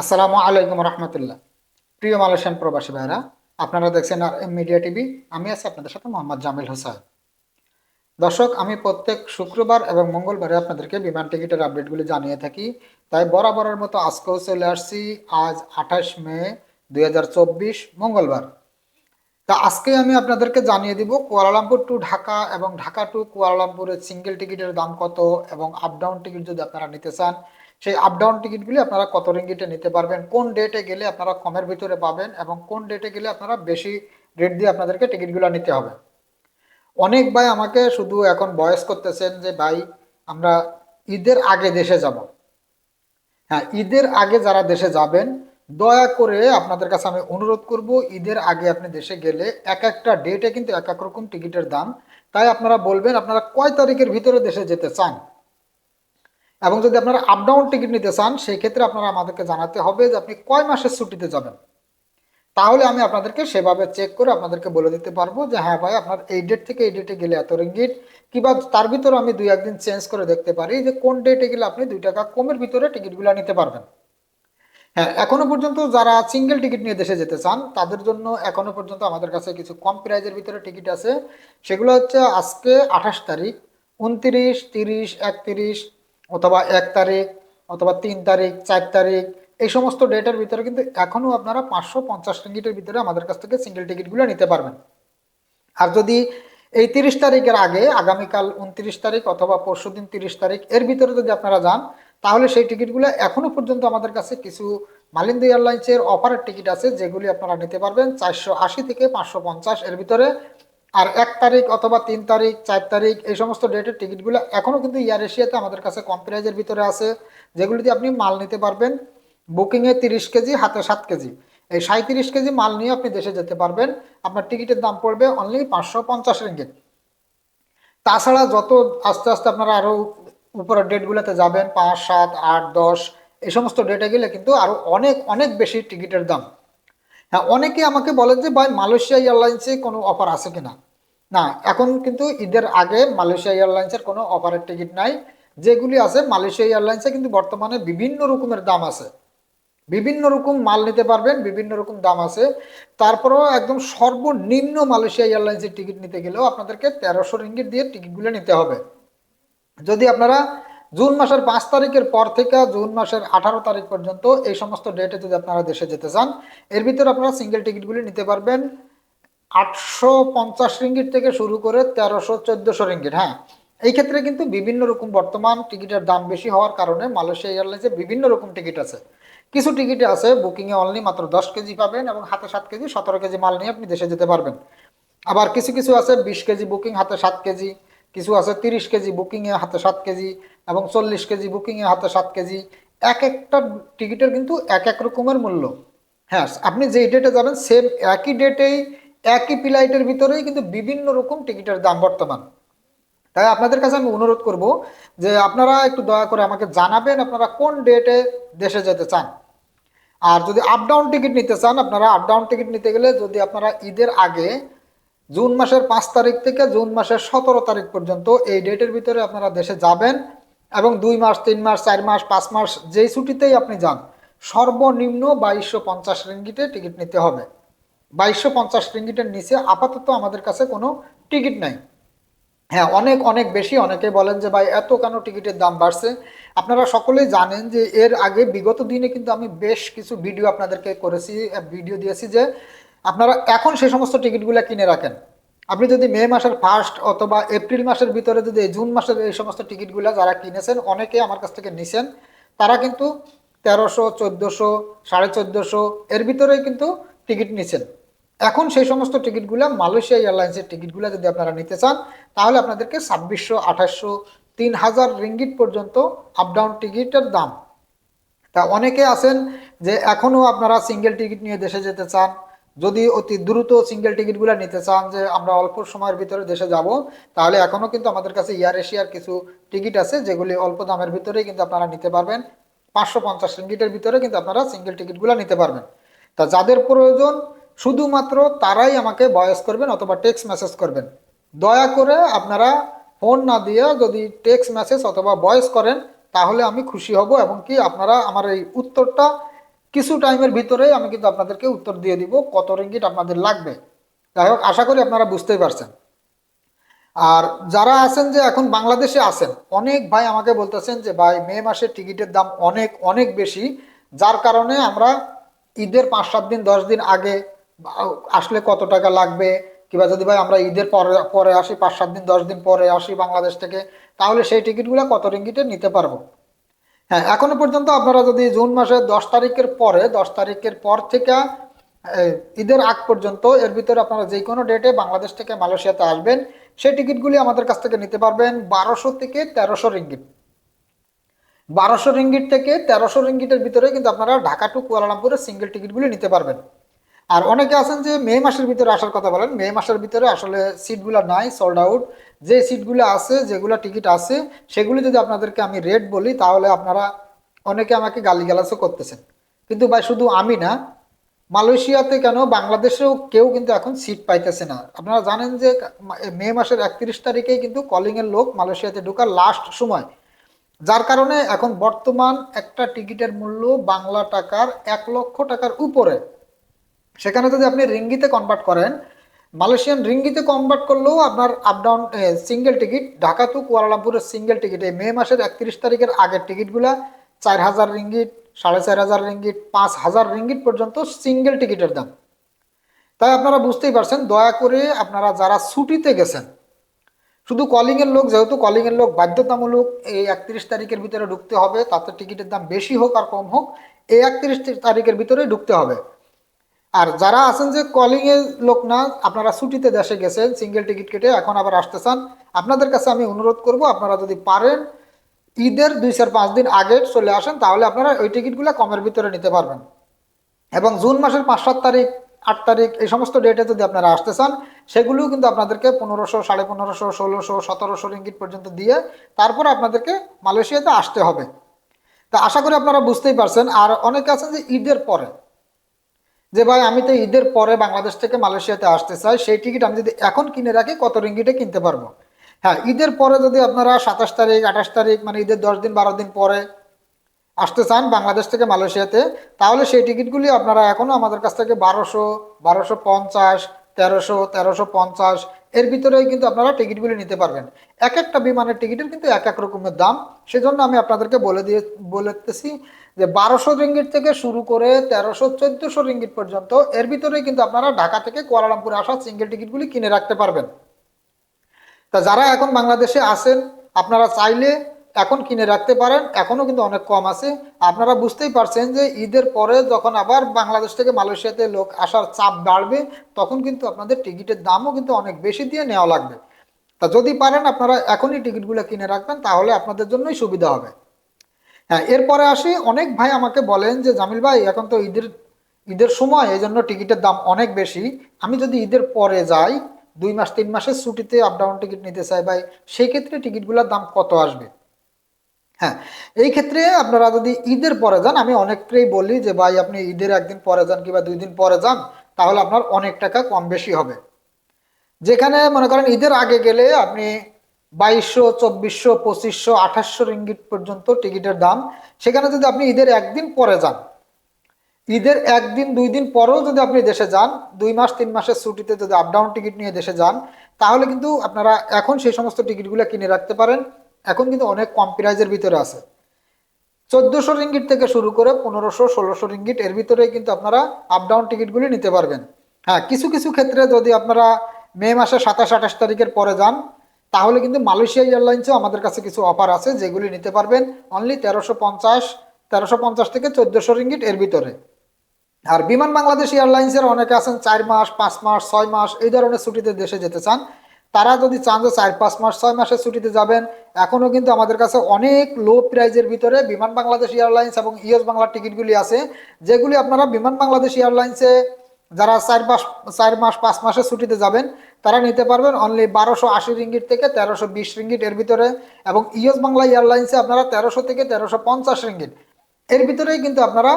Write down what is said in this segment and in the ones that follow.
আসসালামু আলাইকুম রহমতুল্লাহ। প্রিয় মালয়েশিয়ান প্রবাসী ভাইরা আপনারা দেখছেন আর এম মিডিয়া টিভি, আমি আছি আপনাদের সাথে মোহাম্মদ জামিল হোসাইন দর্শক, আমি প্রত্যেক শুক্রবার এবং মঙ্গলবারে আপনাদেরকে বিমান টিকিটের আপডেটগুলি জানিয়ে থাকি। তাই বরাবরের মতো আজকেও চলে আসছি, আজ আঠাশ মে দু হাজার চব্বিশ মঙ্গলবার। তা আজকে আমি আপনাদেরকে জানিয়ে দিব কুয়ালালামপুর টু ঢাকা এবং ঢাকা টু কুয়ালালামপুরের সিঙ্গেল টিকিটের দাম কত এবং আপ ডাউন টিকিট যদি আপনারা নিতে চান সেই আপ ডাউন টিকিটগুলি আপনারা কত রিঙ্গিটে নিতে পারবেন, কোন ডেটে গেলে আপনারা কমের ভিতরে পাবেন এবং কোন ডেটে গেলে আপনারা বেশি রেট দিয়ে আপনাদেরকে টিকিটগুলো নিতে হবে। অনেক ভাই আমাকে শুধু এখন বয়স করতেছেন যে, ভাই, আমরা ঈদের আগে দেশে যাব। হ্যাঁ ঈদের আগে যারা দেশে যাবেন, দয়া করে আপনাদের কাছে আমি অনুরোধ করব, ঈদের আগে আপনি দেশে গেলে এক একটা ডেটে কিন্তু এক এক রকম টিকিটের দাম। তাই আপনারা বলবেন, আপনারা কয় তারিখের ভিতরে দেশে যেতে চান? এবং যদি আপনারা আপ ডাউন টিকিট নিতে চান সেই ক্ষেত্রে আপনারা আমাদেরকে জানাতে হবে যে আপনি কয় মাসের ছুটিতে যাবেন। তাহলে আমি আপনাদেরকে সেভাবে চেক করে আপনাদেরকে বলে দিতে পারব যে হ্যাঁ ভাই, আপনার এই ডেট থেকে এই ডেটে গেলে এত রিঙ্গিট কিংবা তার ভিতরে আমি দুই একদিন চেঞ্জ করে দেখতে পারি যে, কোন ডেটে গেলে আপনি দুই টাকা কমের ভিতরে টিকিটগুলো নিতে পারবেন। হ্যাঁ এখনও পর্যন্ত যারা সিঙ্গেল টিকিট নিয়ে দেশে যেতে চান, তাদের জন্য এখনও পর্যন্ত আমাদের কাছে কিছু কম প্রাইজের ভিতরে টিকিট আছে। সেগুলো হচ্ছে আজকে আঠাশ তারিখ, উনত্রিশ, তিরিশ, একত্রিশ অথবা এক তারিখ, অথবা তিন তারিখ, চার তারিখ, এই সমস্ত ডেটের ভিতরে কিন্তু এখনও আপনারা পাঁচশো পঞ্চাশ টিকিটের ভিতরে আমাদের কাছ থেকে সিঙ্গেল টিকিটগুলো নিতে পারবেন। আর যদি এই তিরিশ তারিখের আগে, আগামীকাল উনত্রিশ তারিখ অথবা পরশু দিন তিরিশ তারিখ এর ভিতরে যদি আপনারা যান, তাহলে সেই টিকিটগুলো এখনও পর্যন্ত আমাদের কাছে কিছু মালিন্দ এয়ারলাইন্সের অফারের টিকিট আছে, যেগুলি আপনারা নিতে পারবেন চারশো আশি থেকে পাঁচশো পঞ্চাশ এর ভিতরে। আর এক তারিখ অথবা তিন তারিখ, চার তারিখ এই সমস্ত ডেটের টিকিটগুলো এখনও কিন্তু এয়ার এশিয়াতে আমাদের কাছে কম প্রাইজের ভিতরে আছে। যেগুলি দিয়ে আপনি মাল নিতে পারবেন। বুকিংয়ে তিরিশ কেজি, হাতে সাত কেজি। এই সাঁত্রিশ কেজি মাল নিয়ে আপনি দেশে যেতে পারবেন। আপনার টিকিটের দাম পড়বে অনলি পাঁচশো পঞ্চাশ রিঙ্গিত তাছাড়া যত আস্তে আস্তে আপনারা আরও উপরের ডেটগুলোতে যাবেন, পাঁচ, সাত, আট, দশ, এই সমস্ত ডেটে গেলে কিন্তু আরও অনেক অনেক বেশি টিকিটের দাম। হ্যাঁ অনেকে আমাকে বলেন যে, ভাই, মালয়েশিয়া এয়ারলাইন্সে কোনো অফার আছে কিনা? না, এখন কিন্তু ঈদের আগে মালয়েশিয়া এয়ারলাইন্সের কোনো অফারের টিকিট নাই। যেগুলি আছে, মালয়েশিয়া এয়ারলাইন্সে কিন্তু বর্তমানে বিভিন্ন রকমের দাম আছে। বিভিন্ন রকম মাল নিতে পারবেন, বিভিন্ন রকম দাম আছে। তারপরেও একদম সর্বনিম্ন মালয়েশিয়া এয়ারলাইন্সের টিকিট নিতে গেলেও আপনাদেরকে তেরোশো রিঙ্গিট দিয়ে টিকিটগুলো নিতে হবে। যদি আপনারা জুন মাসের পাঁচ তারিখের পর থেকে জুন মাসের আঠারো তারিখ পর্যন্ত এই সমস্ত ডেটে যদি আপনারা দেশে যেতে চান, এর ভিতরে আপনারা সিঙ্গেল টিকিটগুলি নিতে পারবেন। আটশো পঞ্চাশ রিঙ্গিট থেকে শুরু করে তেরোশো চোদ্দোশো রিঙ্গিট হ্যাঁ? এই ক্ষেত্রে কিন্তু বিভিন্ন রকম বর্তমান টিকিটের দাম বেশি হওয়ার কারণে মালয়েশিয়া এয়ারলাইন্সে বিভিন্ন রকম টিকিট আছে। কিছু টিকিটে আছে, বুকিংয়ে অনলি মাত্র দশ কেজি পাবেন এবং হাতে সাত কেজি, সতেরো কেজি মাল নিয়ে আপনি দেশে যেতে পারবেন। আবার কিছু কিছু আছে, বিশ কেজি বুকিং, হাতে সাত কেজি। কিছু আছে, তিরিশ কেজি বুকিংয়ে হাতে সাত কেজি এবং চল্লিশ কেজি বুকিংয়ে হাতে সাত কেজি। এক একটা টিকিটের কিন্তু এক এক রকমের মূল্য। হ্যাঁ আপনি যেই ডেটে যাবেন সেম একই ডেটেই একই ফ্লাইটের ভিতরেই কিন্তু বিভিন্ন রকম টিকিটের দাম বর্তমান। তাই আপনাদের কাছে আমি অনুরোধ করব যে আপনারা একটু দয়া করে আমাকে জানাবেন আপনারা কোন ডেটে দেশে যেতে চান। আর যদি আপ ডাউন টিকিট নিতে চান, আপনারা আপ ডাউন টিকিট নিতে গেলে যদি আপনারা ঈদের আগে জুন মাসের পাঁচ তারিখ থেকে জুন মাসের সতেরো তারিখ পর্যন্ত এই ডেটের ভিতরে আপনারা দেশে যাবেন এবং দুই মাস, তিন মাস, চার মাস, পাঁচ মাস যেই ছুটিতেই আপনি যান, সর্বনিম্ন বাইশশো পঞ্চাশ রিঙ্গিটে টিকিট নিতে হবে। বাইশশো পঞ্চাশ রিঙ্গিটের নিচে আপাতত আমাদের কাছে কোনো টিকিট নাই। হ্যাঁ অনেক অনেক বেশি। অনেকে বলেন যে, ভাই, এত কেন টিকিটের দাম বাড়ছে? আপনারা সকলেই জানেন যে, এর আগে বিগত দিনে কিন্তু আমি বেশ কিছু ভিডিও আপনাদেরকে করেছি ভিডিও দিয়েছি যে, আপনারা এখন সে সমস্ত টিকিটগুলো কিনে রাখেন। আপনি যদি মে মাসের ফার্স্ট অথবা এপ্রিল মাসের ভিতরে যদি জুন মাসের এই সমস্ত টিকিটগুলো যারা কিনেছেন, অনেকে আমার কাছ থেকে নিছেন, তারা কিন্তু তেরোশো, চোদ্দোশো, সাড়ে চোদ্দোশো, এর ভিতরেই কিন্তু টিকিট নিছেন। এখন সেই সমস্ত টিকিটগুলো মালয়েশিয়া এয়ারলাইন্সের টিকিটগুলো যদি আপনারা নিতে চান, তাহলে আপনাদেরকে ছাব্বিশশো, আঠাশশো, তিন হাজার রিঙ্গিট পর্যন্ত আপ ডাউন টিকিটের দাম। তা অনেকে আছেন যে এখনও আপনারা সিঙ্গেল টিকিট নিয়ে দেশে যেতে চান। যদি অতি দ্রুত সিঙ্গেল টিকিটগুলো নিতে চান যে আমরা অল্প সময়ের ভিতরে দেশে যাব, তাহলে এখনও কিন্তু আমাদের কাছে এয়ার এশিয়ার কিছু টিকিট আছে যেগুলি অল্প দামের ভিতরেই কিন্তু আপনারা নিতে পারবেন। পাঁচশো পঞ্চাশ রিঙ্গিটের ভিতরে কিন্তু আপনারা সিঙ্গেল টিকিটগুলো নিতে পারবেন। তা যাদের প্রয়োজন, শুধুমাত্র তারাই আমাকে বয়স করবেন অথবা টেক্সট মেসেজ করবেন। দয়া করে আপনারা ফোন না দিয়ে যদি টেক্সট মেসেজ অথবা ভয়েস করেন, তাহলে আমি খুশি হব এবং কি আপনারা আমার এই উত্তরটা কিছু টাইমের ভিতরেই আমি কিন্তু আপনাদেরকে উত্তর দিয়ে দিব কত রিঙ্গিট আপনাদের লাগবে। যাই হোক, আশা করি আপনারা বুঝতেই পারছেন। আর যারা আছেন যে এখন বাংলাদেশে আছেন, অনেক ভাই আমাকে বলতেছেন যে, ভাই, মে মাসের টিকিটের দাম অনেক অনেক বেশি। যার কারণে আমরা ঈদের পাঁচ, সাত দিন, দশ দিন আগে আসলে কত টাকা লাগবে? কিংবা যদি ভাই আমরা ঈদের পরে পরে আসি, পাঁচ, সাত দিন, দশ দিন পরে আসি বাংলাদেশ থেকে, তাহলে সেই টিকিটগুলো কত রিঙ্গিটে নিতে পারব? হ্যাঁ এখনও পর্যন্ত আপনারা যদি জুন মাসের দশ তারিখের পরে, দশ তারিখের পর থেকে ঈদের আগ পর্যন্ত, এর ভিতরে আপনারা যে কোনো ডেটে বাংলাদেশ থেকে মালয়েশিয়াতে আসবেন, সেই টিকিটগুলি আমাদের কাছ থেকে নিতে পারবেন বারোশো থেকে তেরোশো রিঙ্গিট বারোশো রিঙ্গিট থেকে তেরোশো রিঙ্গিটের ভিতরে কিন্তু আপনারা ঢাকা টু কুয়ালালামপুরের সিঙ্গেল টিকিটগুলি নিতে পারবেন। আর অনেকে আছেন যে মে মাসের ভিতরে আসার কথা বলেন, মে মাসের ভিতরে আসলে সিটগুলো নাই সোল্ড আউট যে সিটগুলো আছে, যেগুলো টিকিট আছে, সেগুলি যদি আপনাদেরকে আমি রেট বলি, তাহলে আপনারা অনেকে আমাকে গালিগালাজও করতেছেন। কিন্তু ভাই, শুধু আমি না, মালয়েশিয়াতে কেন বাংলাদেশেও কেউ কিন্তু এখন সিট পাইতেছে না। আপনারা জানেন যে মে মাসের একত্রিশ তারিখেই কিন্তু কলিংয়ের লোক মালয়েশিয়াতে ঢোকার লাস্ট সময় যার কারণে এখন বর্তমান একটা টিকিটের মূল্য বাংলা টাকার এক লক্ষ টাকার উপরে। সেখানে যদি আপনি রিঙ্গিতে কনভার্ট করেন, মালয়েশিয়ান রিঙ্গিতে কনভার্ট করলেও আপনার up down single ticket Dhaka to কুয়ালালামপুরের single ticket এই মে মাসের একত্রিশ তারিখের আগের টিকিটগুলা চার হাজার রিঙ্গিট সাড়ে চার হাজার রিঙ্গিট পাঁচ হাজার রিঙ্গিট পর্যন্ত সিঙ্গেল টিকিটের দাম। তাই আপনারা বুঝতেই পারছেন, দয়া করে আপনারা যারা ছুটিতে গেছেন শুধু কলিং এর লোক, যেহেতু কলিং এর লোক বাধ্যতামূলক, এই একত্রিশ তারিখের ভিতরে ঢুকতে হবে, তাতে টিকিটের দাম বেশি হোক আর কম হোক, এই একত্রিশ তারিখের ভিতরে ঢুকতে হবে। আর যারা আছেন যে কলিং এর লোক না, আপনারা ছুটিতে দেশে গেছেন সিঙ্গেল টিকিট কেটে এখন আবার আসতে চান, আপনাদের কাছে আমি অনুরোধ করব, আপনারা যদি পারেন, ঈদের দুই চার পাঁচ দিন আগে চলে আসেন, তাহলে আপনারা ওই টিকিটগুলো কমের ভিতরে নিতে পারবেন। এবং জুন মাসের পাঁচ সাত তারিখ আট তারিখ, এই সমস্ত ডেটে যদি আপনারা আসতে চান, সেগুলোও কিন্তু আপনাদেরকে পনেরোশো, সাড়ে পনেরোশো, ষোলোশো, সতেরোশো রিঙ্গিট পর্যন্ত দিয়ে তারপর আপনাদেরকে মালয়েশিয়াতে আসতে হবে। তা আশা করি আপনারা বুঝতেই পারছেন, আর অনেকে আছেন যে ঈদের পরে। যে ভাই, আমি তো ঈদের পরে বাংলাদেশ থেকে মালয়েশিয়াতে আসতে চাই, সেই টিকিট আমি যদি এখন কিনে রাখি, কত রিঙ্গিটে কিনতে পারব? হ্যাঁ ঈদের পরে যদি আপনারা সাতাশ তারিখ, আঠাশ তারিখ মানে ঈদের দশ দিন, বারো দিন পরে আসতে চান বাংলাদেশ থেকে মালয়েশিয়াতে, তাহলে সেই টিকিটগুলি আপনারা এখনও আমাদের কাছ থেকে বারোশো বারোশো পঞ্চাশ, তেরোশো তেরোশো পঞ্চাশ, এর ভিতরেই কিন্তু আপনারা টিকিটগুলি নিতে পারবেন। এক একটা বিমানের টিকিটের কিন্তু এক এক রকমের দাম। সেজন্য আমি আপনাদেরকে বলে দিয়ে, বলেতেছি যে বারোশো রিঙ্গিট থেকে শুরু করে তেরোশো, চোদ্দোশো রিঙ্গিট পর্যন্ত এর ভিতরেই কিন্তু আপনারা ঢাকা থেকে কুয়ালালামপুরে আসা সিঙ্গেল টিকিটগুলি কিনে রাখতে পারবেন। তা যারা এখন বাংলাদেশে আছেন, আপনারা চাইলে এখন কিনে রাখতে পারেন এখনও কিন্তু অনেক কম আছে। আপনারা বুঝতেই পারছেন যে ঈদের পরে যখন আবার বাংলাদেশ থেকে মালয়েশিয়াতে লোক আসার চাপ বাড়বে, তখন কিন্তু আপনাদের টিকিটের দামও কিন্তু অনেক বেশি দিয়ে নেওয়া লাগবে। তা যদি পারেন আপনারা এখনই টিকিটগুলো কিনে রাখবেন, তাহলে আপনাদের জন্যই সুবিধা হবে। হ্যাঁ এরপরে আসি, অনেক ভাই আমাকে বলেন যে, জামিল ভাই, এখন তো ঈদের ঈদের সময় এই জন্য টিকিটের দাম অনেক বেশি। আমি যদি ঈদের পরে যাই, দুই মাস, তিন মাসের ছুটিতে আপ ডাউন টিকিট নিতে চাই ভাই সেই ক্ষেত্রে টিকিটগুলোর দাম কত আসবে? হ্যাঁ এই ক্ষেত্রে আপনারা যদি ঈদের পরে যান, আমি অনেককেই বলি যে, ভাই, আপনি ঈদের একদিন পরে যান কিংবা দুই দিন পরে যান, তাহলে আপনার অনেক টাকা কম বেশি হবে। যেখানে মনে করেন ঈদের আগে গেলে আপনি বাইশশো, চব্বিশশো, পঁচিশশো, আঠাশশো রিঙ্গিট পর্যন্ত টিকিটের দাম। সেখানে যদি আপনি ঈদের একদিন পরে যান, ঈদের একদিন, দুই দিন পরেও যদি আপনি দেশে যান, দুই মাস, তিন মাসের ছুটিতে যদি আপ ডাউন টিকিট নিয়ে দেশে যান, তাহলে কিন্তু আপনারা এখন সেই সমস্ত টিকিটগুলো কিনে রাখতে পারেন। এখন কিন্তু অনেক কম প্রাইজের ভিতরে আছে। চোদ্দোশো রিঙ্গিট থেকে শুরু করে পনেরোশো, ষোলোশো রিঙ্গিট এর ভিতরে কিন্তু আপনারা আপ ডাউন টিকিটগুলি নিতে পারবেন। হ্যাঁ কিছু কিছু ক্ষেত্রে যদি আপনারা মে মাসের সাতাশ, আঠাশ তারিখের পরে যান, তাহলে কিন্তু মালয়েশিয়া এয়ারলাইন্সেও আমাদের কাছে কিছু অফার আছে যেগুলি নিতে পারবেন অনলি তেরোশো পঞ্চাশ তেরোশো পঞ্চাশ থেকে চোদ্দোশো রিঙ্গিট এর ভিতরে। আর বিমান বাংলাদেশ এয়ারলাইন্সের অনেকে আছেন চার মাস, পাঁচ মাস, ছয় মাস, এই ধরনের ছুটিতে দেশে যেতে চান। তারা যদি চান যে চার, পাঁচ মাস, ছয় মাসের ছুটিতে যাবেন এখনও কিন্তু আমাদের কাছে অনেক লো প্রাইজের ভিতরে বিমান বাংলাদেশ এয়ারলাইন্স এবং ইউএস বাংলার টিকিটগুলি আছে, যেগুলি আপনারা বিমান বাংলাদেশ এয়ারলাইন্সে যারা চার মাস চার মাস, পাঁচ মাসের ছুটিতে যাবেন, তারা নিতে পারবেন অনলি বারোশো আশি রিঙ্গিট থেকে তেরোশো বিশ রিঙ্গিট এর ভিতরে এবং ইউএস বাংলা এয়ারলাইন্সে আপনারা তেরোশো থেকে তেরোশো পঞ্চাশ রিঙ্গিট। এর ভিতরেই কিন্তু আপনারা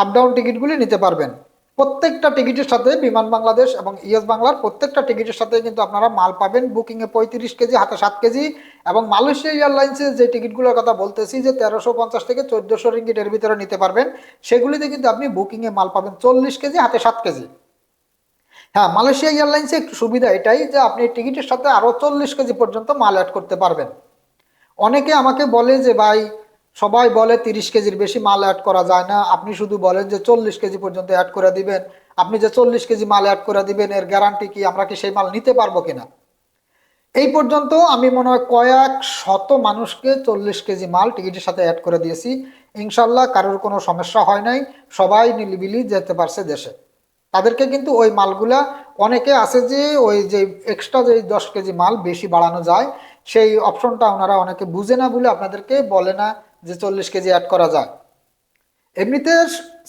আপ ডাউন টিকিটগুলি নিতে পারবেন। প্রত্যেকটা টিকিটের সাথে বিমান বাংলাদেশ এবং ইয়েস বাংলার প্রত্যেকটা টিকিটের সাথে কিন্তু আপনারা মাল পাবেন। বুকিংয়ে পঁয়ত্রিশ কেজি, হাতে সাত কেজি এবং মালয়েশিয়া এয়ারলাইন্সের যে টিকিটগুলোর কথা বলতেছি যে তেরোশো পঞ্চাশ থেকে চোদ্দোশো রিঙ্গিটের ভিতরে নিতে পারবেন। সেগুলিতে কিন্তু আপনি বুকিংয়ে মাল পাবেন চল্লিশ কেজি, হাতে সাত কেজি। হ্যাঁ মালয়েশিয়া এয়ারলাইন্সে একটু সুবিধা এটাই যে আপনি টিকিটের সাথে আরও চল্লিশ কেজি পর্যন্ত মাল অ্যাড করতে পারবেন। অনেকে আমাকে বলে যে, ভাই সবাই বলে তিরিশ কেজির বেশি মাল অ্যাড করা যায় না। আপনি শুধু বলেন যে চল্লিশ কেজি পর্যন্ত অ্যাড করে দিবেন। আপনি যে চল্লিশ কেজি মাল অ্যাড করে দিবেন, এর গ্যারান্টি কি আমরা কি সেই মাল নিতে পারব কিনা? এই পর্যন্ত আমি মনে হয় কয়েক শত মানুষকে চল্লিশ কেজি মাল টিকিটের সাথে অ্যাড করে দিয়েছি। ইনশাল্লাহ কারোর কোনো সমস্যা হয় নাই। সবাই নিলিবিলি যেতে পারছে দেশে। তাদেরকে কিন্তু ওই মালগুলা অনেকে আছে যে ওই যে এক্সট্রা যে দশ কেজি মাল বেশি বাড়ানো যায়, সেই অপশনটা ওনারা অনেকে বুঝে না বলে আপনাদেরকে বলে না। যে চল্লিশ কেজি অ্যাড করা যায় এমনিতে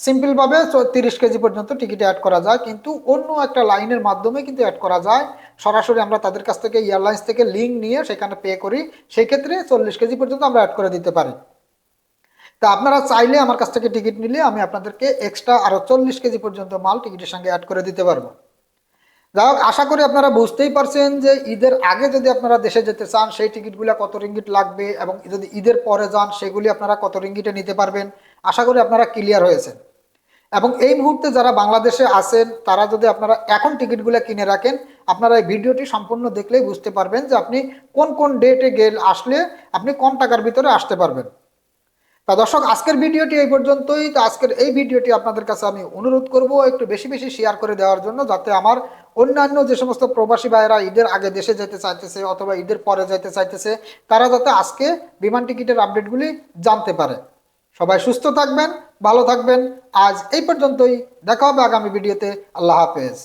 সিম্পলভাবে তিরিশ কেজি পর্যন্ত টিকিট অ্যাড করা যায়, কিন্তু অন্য একটা লাইনের মাধ্যমে কিন্তু অ্যাড করা যায়। সরাসরি আমরা তাদের কাছ থেকে এয়ারলাইন্স থেকে লিঙ্ক নিয়ে সেখানে পে করি, সেক্ষেত্রে চল্লিশ কেজি পর্যন্ত আমরা অ্যাড করে দিতে পারি। তা আপনারা চাইলে আমার কাছ থেকে টিকিট নিলে আমি আপনাদেরকে এক্সট্রা আরও চল্লিশ কেজি পর্যন্ত মাল টিকিটের সঙ্গে অ্যাড করে দিতে পারব। যাই হোক, আশা করি আপনারা বুঝতেই পারছেন যে ঈদের আগে যদি আপনারা দেশে যেতে চান, সেই টিকিটগুলো কত রিঙ্গিট লাগবে এবং যদি ঈদের পরে যান, সেগুলি আপনারা কত রিঙ্গিটে নিতে পারবেন। আশা করি আপনারা ক্লিয়ার হয়েছেন। এবং এই মুহূর্তে যারা বাংলাদেশে আছেন, তারা যদি আপনারা এখন টিকিটগুলো কিনে রাখেন, আপনারা এই ভিডিওটি সম্পূর্ণ দেখলেই বুঝতে পারবেন যে আপনি কোন কোন ডেটে গেল, আসলে আপনি কম টাকার ভিতরে আসতে পারবেন। তা দর্শক, আজকের ভিডিওটি এই পর্যন্তই। তো আজকের এই ভিডিওটি আপনাদের কাছে আমি অনুরোধ করব একটু বেশি বেশি শেয়ার করে দেওয়ার জন্য, যাতে আমার অন্যান্য যে সমস্ত প্রবাসী ভাইয়েরা ঈদের আগে দেশে যেতে চাইতেছে অথবা ঈদের পরে যেতে চাইতেছে, তারা যাতে আজকে বিমান টিকিটের আপডেটগুলি জানতে পারে। সবাই সুস্থ থাকবেন, ভালো থাকবেন। আজ এই পর্যন্তই। দেখা হবে আগামী ভিডিওতে। আল্লাহ হাফেজ।